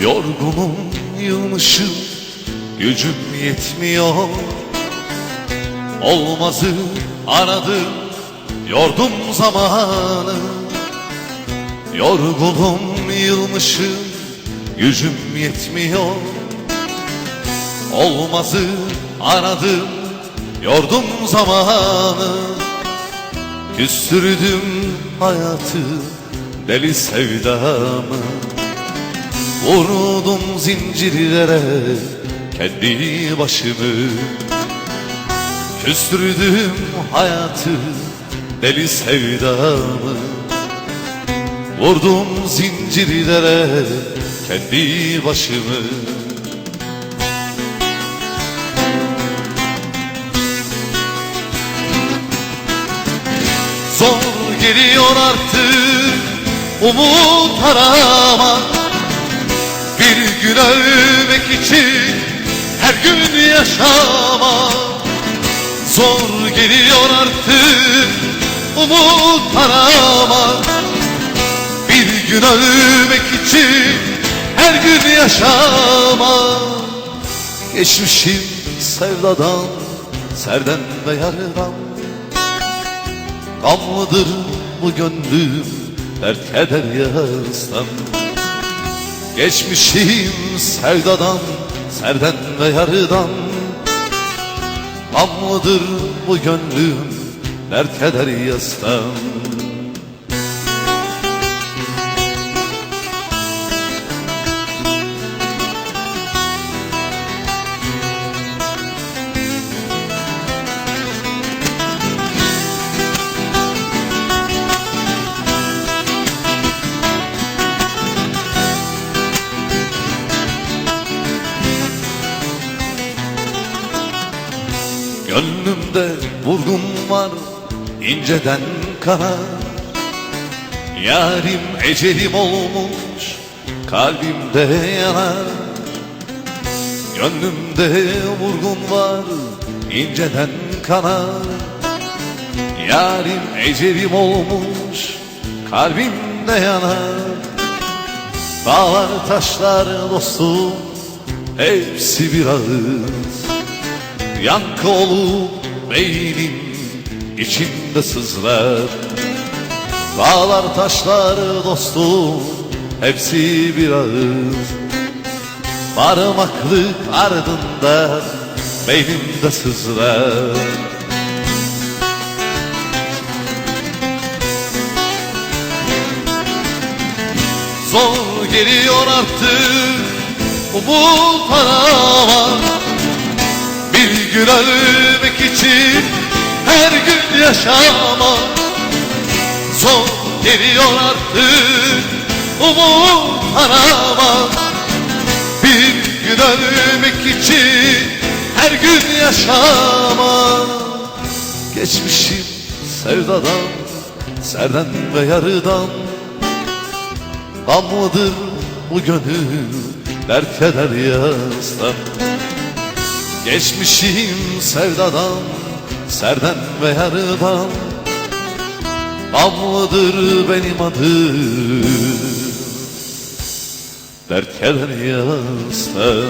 Yorgunum yılmışım Gücüm yetmiyor. Olmazı aradım Yordum zamanı. Yorgunum yılmışım Gücüm yetmiyor. Olmazı aradım Yordum zamanı. Küstürdüm hayatı Deli sevdamı Vurdum zincirlere kendi başımı. Küstürdüm hayatı deli sevdamı. Vurdum zincirlere kendi başımı. Zor geliyor artık umut aramak ölmek için her gün yaşamak Zor geliyor artık umut aramak. Bir gün ölmek için her gün yaşamak. Geçmişim sevdadan, serden ve yarıdan Gamlıdır bu gönlüm, dert keder yastan Geçmişim sevdadan, serden ve yarıdan. Gamlıdır bu gönlüm, dert keder yastan Gönlümde vurgun var inceden kana Yarim ecelim olmuş kalbimde yanar. Gönlümde vurgun var inceden kana Yarim ecelim olmuş kalbimde yanar. Dağlar taşlar dostum hepsi bir ağız Yankı olup beynim içinde sızlar. Dağlar taşlar dostum hepsi bir ağız. Parmaklık ardında beynimde sızlar. Zor geliyor artık umut aramak bir gün ölmek için her gün yaşamak Zor geliyor artık umut aramak. Bir gün ölmek için her gün yaşamak. Geçmişim sevdadan, serden ve yarıdan. Gamlıdır bu gönül, dert keder yastan Geçmişim sevdadan, serden ve yarıdan. Gamlıdır benim adım. Dert keder yastan